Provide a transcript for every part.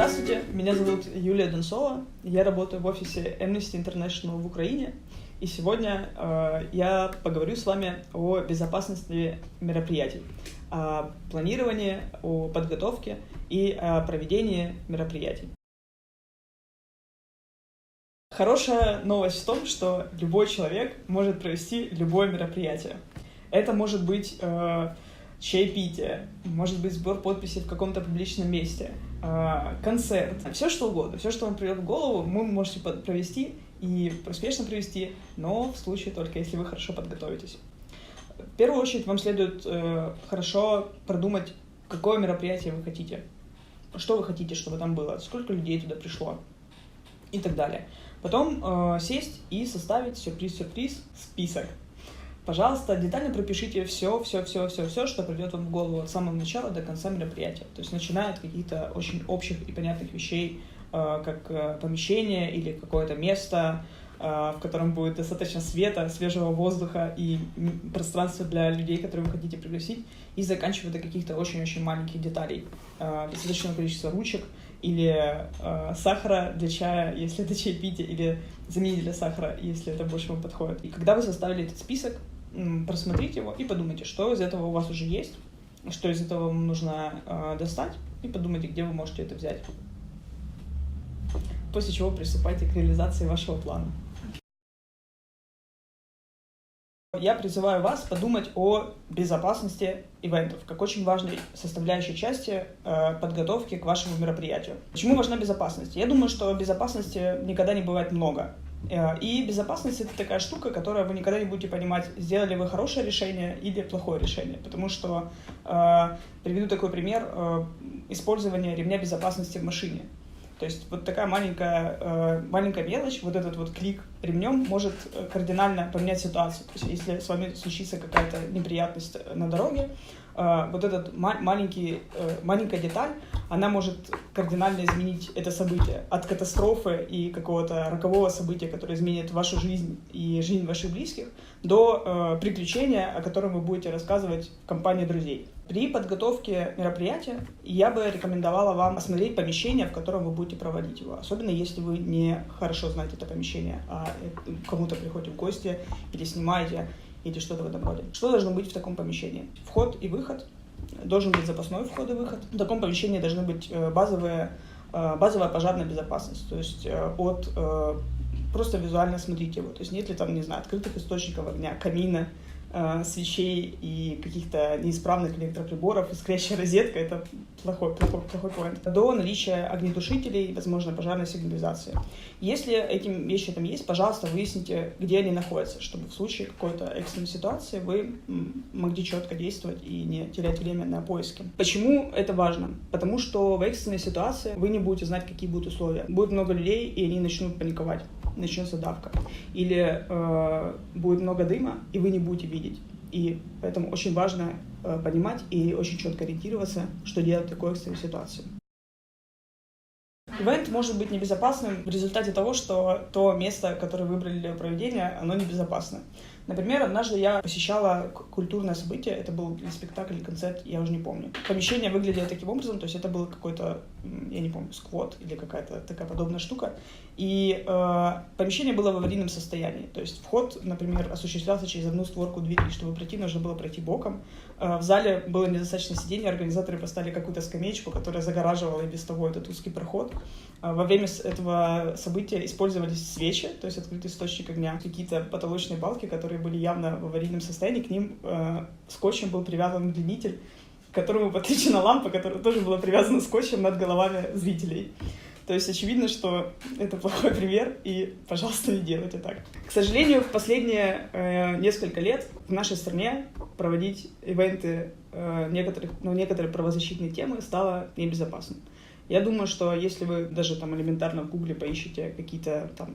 Здравствуйте, меня зовут Юлия Донцова, я работаю в офисе Amnesty International в Украине, и сегодня э, я поговорю с вами о безопасности мероприятий, о планировании, о подготовке и о проведении мероприятий. Хорошая новость в том, что любой человек может провести любое мероприятие. Это может быть э, чаепитие, может быть сбор подписей в каком-то публичном месте, э, концерт, все что угодно, все, что вам придет в голову, вы можете провести и успешно провести, но в случае только если вы хорошо подготовитесь. В первую очередь вам следует э, хорошо продумать, какое мероприятие вы хотите, что вы хотите, чтобы там было, сколько людей туда пришло и так далее. Потом э, сесть и составить сюрприз-сюрприз список пожалуйста, детально пропишите все, все, все, все, все, что придет вам в голову от самого начала до конца мероприятия. То есть начиная от каких-то очень общих и понятных вещей, э, как э, помещение или какое-то место, э, в котором будет достаточно света, свежего воздуха и пространства для людей, которые вы хотите пригласить, и заканчивая до каких-то очень-очень маленьких деталей. Достаточное количество ручек или сахара для чая, если это чаепитие, или заменителя сахара, если это больше вам подходит. И когда вы составили этот список, просмотрите его и подумайте, что из этого у вас уже есть, что из этого вам нужно э, достать, и подумайте, где вы можете это взять. После чего приступайте к реализации вашего плана. Я призываю вас подумать о безопасности ивентов, как очень важной составляющей части э, подготовки к вашему мероприятию. Почему важна безопасность? Я думаю, что безопасности никогда не бывает много. Э, и безопасность это такая штука, которая вы никогда не будете понимать, сделали вы хорошее решение или плохое решение. Потому что э, приведу такой пример э, использования ремня безопасности в машине. То есть вот такая маленькая, маленькая мелочь, вот этот вот клик ремнем может кардинально поменять ситуацию. То есть если с вами случится какая-то неприятность на дороге, вот этот маленький, маленькая деталь, она может кардинально изменить это событие. От катастрофы и какого-то рокового события, которое изменит вашу жизнь и жизнь ваших близких, до приключения, о котором вы будете рассказывать в компании друзей. При подготовке мероприятия я бы рекомендовала вам осмотреть помещение, в котором вы будете проводить его. Особенно если вы не хорошо знаете это помещение, а кому-то приходите в гости или снимаете, или что-то в этом роде. Что должно быть в таком помещении? Вход и выход. Должен быть запасной вход и выход. В таком помещении должны быть э, базовые, э, базовая пожарная безопасность. То есть э, от просто визуально смотрите его. То есть нет ли там, не знаю, открытых источников огня, камина, свечей и каких-то неисправных электроприборов, искрящая розетка — это плохой, плохой, плохой point. До наличия огнетушителей, возможно, пожарной сигнализации. Если эти вещи там есть, пожалуйста, выясните, где они находятся, чтобы в случае какой-то экстренной ситуации вы могли четко действовать и не терять время на поиски. Почему это важно? Потому что в экстренной ситуации вы не будете знать, какие будут условия. Будет много людей, и они начнут паниковать начнется давка. Или э, будет много дыма, и вы не будете видеть. И поэтому очень важно э, понимать и очень четко ориентироваться, что делать в такой экстренной ситуации. Ивент может быть небезопасным в результате того, что то место, которое выбрали для проведения, оно небезопасно. Например, однажды я посещала культурное событие, это был спектакль или концерт, я уже не помню. Помещение выглядело таким образом, то есть это был какой-то, я не помню, сквот или какая-то такая подобная штука. И э, помещение было в аварийном состоянии. То есть вход, например, осуществлялся через одну створку двери. Чтобы пройти, нужно было пройти боком. Э, в зале было недостаточно сидений, организаторы поставили какую-то скамеечку, которая загораживала и без того этот узкий проход. Э, во время этого события использовались свечи, то есть открытый источник огня, какие-то потолочные балки, которые были явно в аварийном состоянии. К ним э, скотчем был привязан которому подключена лампа, которая тоже была привязана скотчем над головами зрителей. То есть очевидно, что это плохой пример, и, пожалуйста, не делайте так. К сожалению, в последние э, несколько лет в нашей стране проводить ивенты э, некоторых, ну, некоторые правозащитные темы стало небезопасно. Я думаю, что если вы даже там элементарно в Гугле поищете какие-то там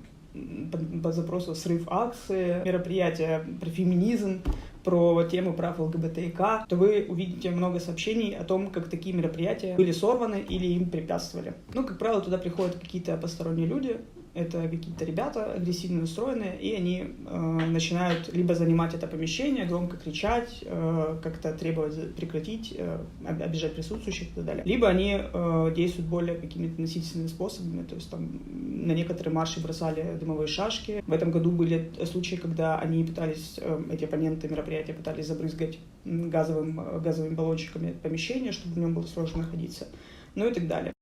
по, по запросу срыв акции, мероприятия про феминизм, про тему прав ЛГБТИК, то вы увидите много сообщений о том, как такие мероприятия были сорваны или им препятствовали. Ну, как правило, туда приходят какие-то посторонние люди, это какие-то ребята агрессивно настроенные, и они э, начинают либо занимать это помещение, громко кричать, э, как-то требовать прекратить, э, обижать присутствующих и так далее. Либо они э, действуют более какими-то насильственными способами, то есть там на некоторые марши бросали дымовые шашки. В этом году были случаи, когда они пытались, э, эти оппоненты мероприятия пытались забрызгать газовым, э, газовыми баллончиками помещение, чтобы в нем было сложно находиться, ну и так далее.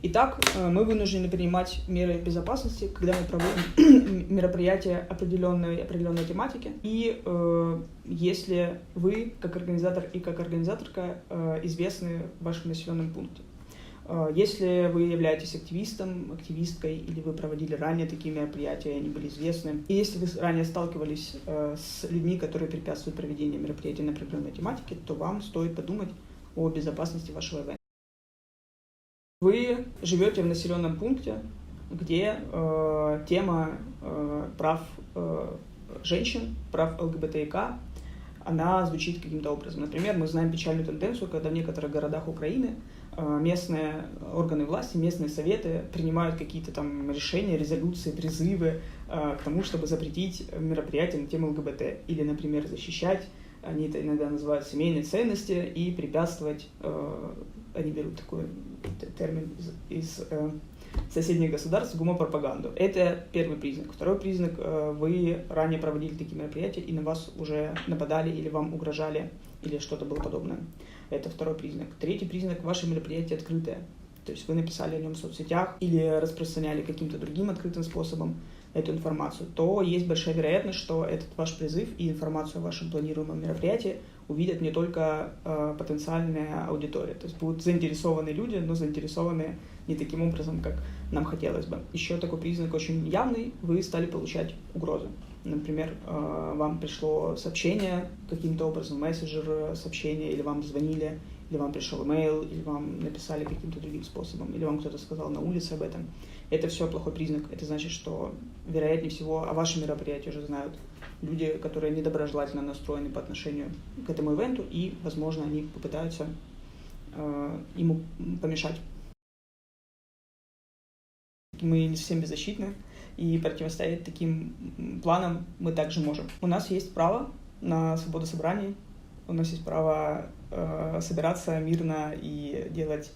Итак, э, мы вынуждены принимать меры безопасности, когда мы проводим мероприятия определенной, определенной тематики. И э, если вы, как организатор и как организаторка, э, известны в вашем населенном пункте. Э, если вы являетесь активистом, активисткой, или вы проводили ранее такие мероприятия, они были известны, и если вы ранее сталкивались э, с людьми, которые препятствуют проведению мероприятий на определенной тематике, то вам стоит подумать о безопасности вашего ивента. Вы живете в населенном пункте, где э, тема э, прав э, женщин, прав ЛГБТИК, она звучит каким-то образом. Например, мы знаем печальную тенденцию, когда в некоторых городах Украины э, местные органы власти, местные советы принимают какие-то там решения, резолюции, призывы э, к тому, чтобы запретить мероприятия на тему ЛГБТ. Или, например, защищать, они это иногда называют семейные ценности, и препятствовать э, они берут такой термин из, из э, соседних государств, гомопропаганду. Это первый признак. Второй признак, э, вы ранее проводили такие мероприятия, и на вас уже нападали или вам угрожали, или что-то было подобное. Это второй признак. Третий признак, ваше мероприятие открытое. То есть вы написали о нем в соцсетях или распространяли каким-то другим открытым способом эту информацию, то есть большая вероятность, что этот ваш призыв и информацию о вашем планируемом мероприятии увидят не только э, потенциальная аудитория, то есть будут заинтересованные люди, но заинтересованные не таким образом, как нам хотелось бы. Еще такой признак очень явный, вы стали получать угрозы. Например, э, вам пришло сообщение каким-то образом, мессенджер сообщение, или вам звонили, или вам пришел имейл, или вам написали каким-то другим способом, или вам кто-то сказал на улице об этом. Это все плохой признак. Это значит, что, вероятнее всего, о вашем мероприятии уже знают люди, которые недоброжелательно настроены по отношению к этому ивенту, и, возможно, они попытаются э, ему помешать. Мы не совсем беззащитны, и противостоять таким планам мы также можем. У нас есть право на свободу собраний, у нас есть право э, собираться мирно и делать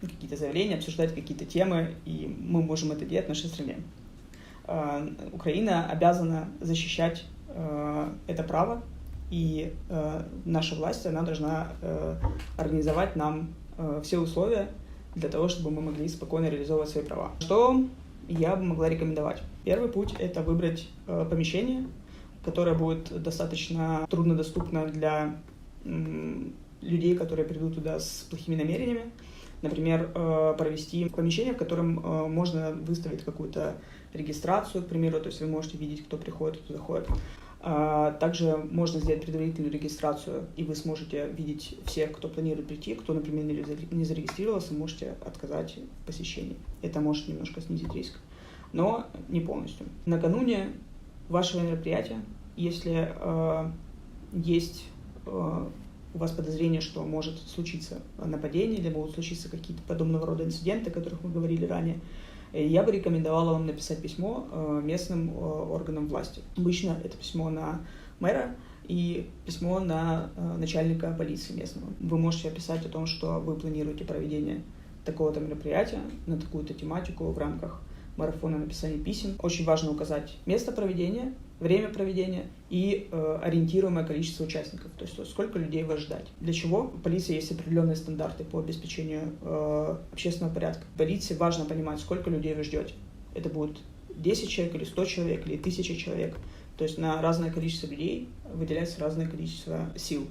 какие-то заявления, обсуждать какие-то темы, и мы можем это делать в нашей стране. Э, Украина обязана защищать Э, это право, и э, наша власть, она должна э, организовать нам все условия для того, чтобы мы могли спокойно реализовывать свои права. Что я бы могла рекомендовать? Первый путь — это выбрать помещение, которое будет достаточно труднодоступно для людей, которые придут туда с плохими намерениями. Например, провести помещение, в котором можно выставить какую-то регистрацию, к примеру, то есть вы можете видеть, кто приходит, кто заходит. А, также можно сделать предварительную регистрацию, и вы сможете видеть всех, кто планирует прийти, кто, например, не зарегистрировался, можете отказать в. Это может немножко снизить риск, но не полностью. Накануне вашего мероприятия, если э, есть э, у вас подозрение, что может случиться нападение или могут случиться какие-то подобного рода инциденты, о которых мы говорили ранее, я бы рекомендовала вам написать письмо э, местным э, органам власти. Обычно это письмо на мэра и письмо на э, начальника полиции местного. Вы можете описать о том, что вы планируете проведение такого-то мероприятия на такую-то тематику в рамках марафона написания писем. Очень важно указать место проведения, время проведения и э, ориентируемое количество участников, то есть сколько людей вас ждать. Для чего? В полиции есть определенные стандарты по обеспечению э, общественного порядка. Полиции важно понимать, сколько людей вы ждете. Это будет 10 человек или 100 человек или 1000 человек. То есть на разное количество людей выделяется разное количество сил.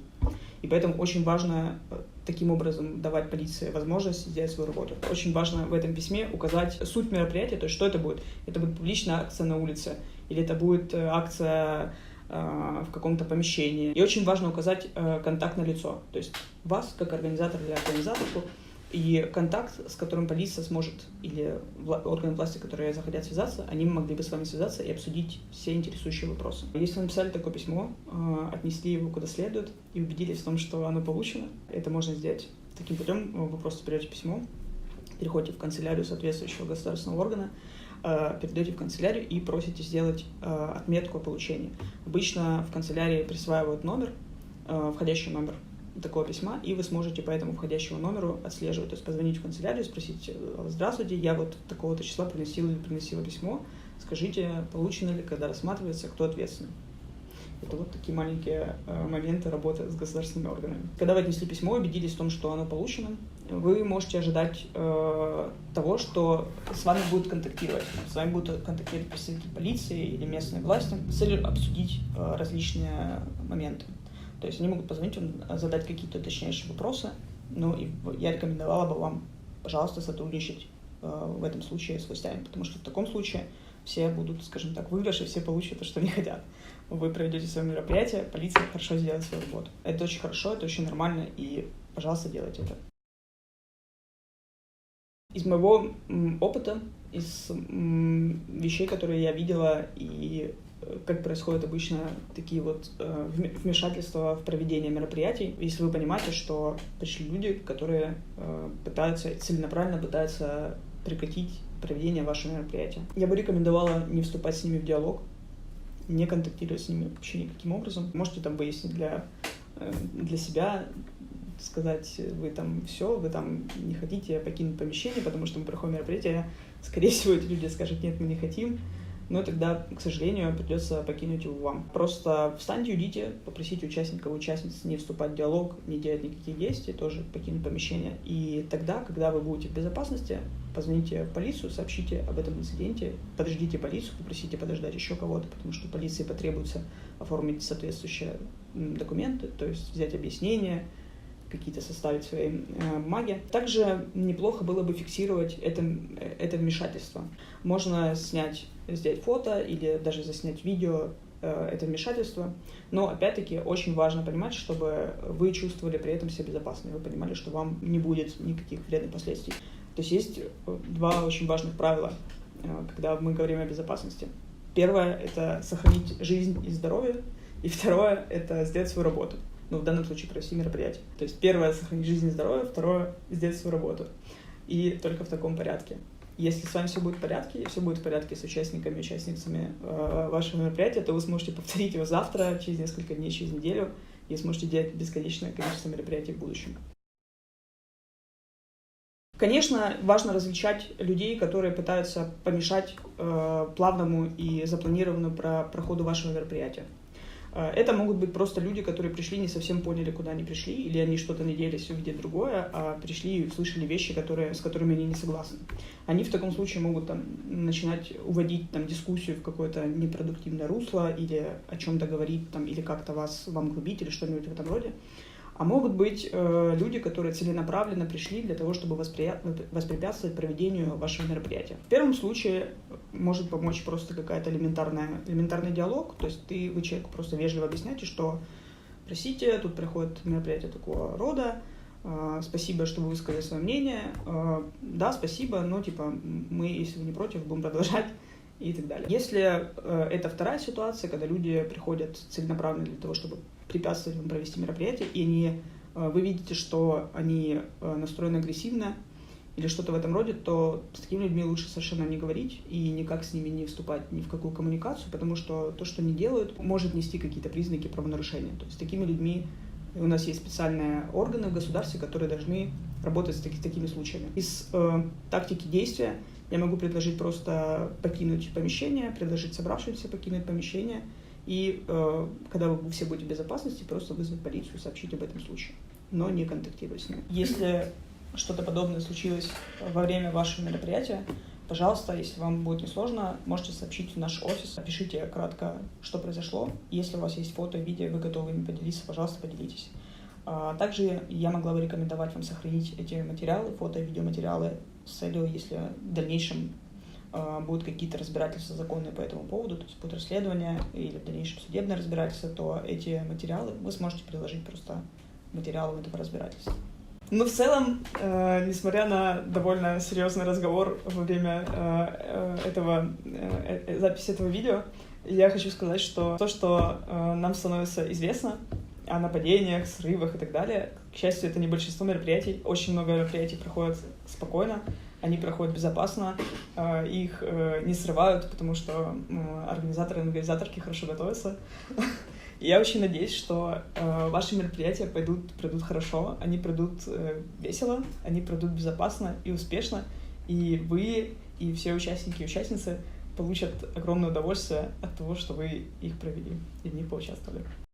И поэтому очень важно э, таким образом давать полиции возможность сделать свою работу. Очень важно в этом письме указать суть мероприятия, то есть что это будет. Это будет публичная акция на улице, или это будет э, акция э, в каком-то помещении. И очень важно указать контактное лицо, то есть вас, как организатор или организаторку, и контакт, с которым полиция сможет, или органы власти, которые захотят связаться, они могли бы с вами связаться и обсудить все интересующие вопросы. Если вы написали такое письмо, э, отнесли его куда следует и убедились в том, что оно получено, это можно сделать таким путем. Вы просто берете письмо, переходите в канцелярию соответствующего государственного органа, э, передаете в канцелярию и просите сделать э, отметку о получении. Обычно в канцелярии присваивают номер, э, входящий номер такого письма, и вы сможете по этому входящему номеру отслеживать. То есть позвонить в канцелярию, спросить, здравствуйте, я вот такого-то числа приносила или приносила письмо, скажите, получено ли, когда рассматривается, кто ответственный. Это вот такие маленькие э, моменты работы с государственными органами. Когда вы отнесли письмо, убедились в том, что оно получено, вы можете ожидать э, того, что с вами будут контактировать. С вами будут контактировать представители полиции или местной власти с целью обсудить э, различные моменты. То есть они могут позвонить вам, задать какие-то уточняющие вопросы. Ну и я рекомендовала бы вам, пожалуйста, сотрудничать э, в этом случае с властями, потому что в таком случае все будут, скажем так, выигрыши, все получат то, что они хотят. Вы проведете свое мероприятие, полиция хорошо сделает свою работу. Это очень хорошо, это очень нормально, и, пожалуйста, делайте это. Из моего опыта, из вещей, которые я видела и как происходят обычно такие вот э, вмешательства в проведение мероприятий, если вы понимаете, что пришли люди, которые э, пытаются целенаправленно пытаются прекратить проведения вашего мероприятия. Я бы рекомендовала не вступать с ними в диалог, не контактировать с ними вообще никаким образом. Можете там выяснить для, э, для себя, сказать, вы там все, вы там не хотите покинуть помещение, потому что мы проходим мероприятие, скорее всего, эти люди скажут, нет, мы не хотим, но тогда, к сожалению, придется покинуть его вам. Просто встаньте, уйдите, попросите участников и участниц не вступать в диалог, не делать никаких действий, тоже покинуть помещение. И тогда, когда вы будете в безопасности, позвоните в полицию, сообщите об этом инциденте, подождите полицию, попросите подождать еще кого-то, потому что полиции потребуется оформить соответствующие документы, то есть взять объяснение, какие-то составить свои э, бумаги. Также неплохо было бы фиксировать это, э, это вмешательство. Можно снять, сделать фото или даже заснять видео э, это вмешательство. Но, опять-таки, очень важно понимать, чтобы вы чувствовали при этом себя безопасно, и вы понимали, что вам не будет никаких вредных последствий. То есть есть два очень важных правила, когда мы говорим о безопасности. Первое — это сохранить жизнь и здоровье, и второе — это сделать свою работу ну, в данном случае провести мероприятие. То есть первое — сохранить жизнь и здоровье, второе — сделать свою работу. И только в таком порядке. Если с вами все будет в порядке, и все будет в порядке с участниками, участницами э, вашего мероприятия, то вы сможете повторить его завтра, через несколько дней, через неделю, и сможете делать бесконечное количество мероприятий в будущем. Конечно, важно различать людей, которые пытаются помешать э, плавному и запланированному про проходу вашего мероприятия. Э, это могут быть просто люди, которые пришли, не совсем поняли, куда они пришли, или они что-то надеялись увидеть другое, а пришли и услышали вещи, которые, с которыми они не согласны. Они в таком случае могут там, начинать уводить там, дискуссию в какое-то непродуктивное русло, или о чем-то говорить, там, или как-то вас вам глубить, или что-нибудь в этом роде. А могут быть э, люди, которые целенаправленно пришли для того, чтобы воспри... воспрепятствовать проведению вашего мероприятия. В первом случае может помочь просто какая-то элементарная, элементарный диалог, то есть ты, вы человеку просто вежливо объясняете, что простите, тут проходит мероприятие такого рода, э, спасибо, что вы высказали свое мнение, э, да, спасибо, но типа мы, если вы не против, будем продолжать и так далее. Если э, это вторая ситуация, когда люди приходят целенаправленно для того, чтобы препятствовать вам провести мероприятие, и они, э, вы видите, что они э, настроены агрессивно или что-то в этом роде, то с такими людьми лучше совершенно не говорить и никак с ними не вступать ни в какую коммуникацию, потому что то, что они делают, может нести какие-то признаки правонарушения. То есть с такими людьми у нас есть специальные органы в государстве, которые должны работать с таки, такими случаями. Из э, тактики действия я могу предложить просто покинуть помещение, предложить собравшимся покинуть помещение – и э, когда вы все будете в безопасности, просто вызвать полицию, сообщить об этом случае, но не контактировать с ним. Если что-то подобное случилось во время вашего мероприятия, пожалуйста, если вам будет несложно, можете сообщить в наш офис, опишите кратко, что произошло. Если у вас есть фото, видео, вы готовы ими поделиться, пожалуйста, поделитесь. А также я могла бы рекомендовать вам сохранить эти материалы, фото видеоматериалы с целью, если в дальнейшем будут какие-то разбирательства законные по этому поводу, то есть будет расследование или в дальнейшем судебное разбирательство, то эти материалы вы сможете приложить просто материалам этого разбирательства. Ну, в целом, э, несмотря на довольно серьезный разговор во время э, э этого, э, э, записи этого видео, я хочу сказать, что то, что э, нам становится известно, о нападениях, срывах и так далее. К счастью, это не большинство мероприятий. Очень много мероприятий проходят спокойно, они проходят безопасно, э, их э, не срывают, потому что организаторы и организаторки хорошо готовятся. И я очень надеюсь, что э, ваши мероприятия пойдут, пройдут хорошо, они пройдут весело, они пройдут безопасно и успешно, и вы, и все участники и участницы получат огромное удовольствие от того, что вы их провели и в них поучаствовали.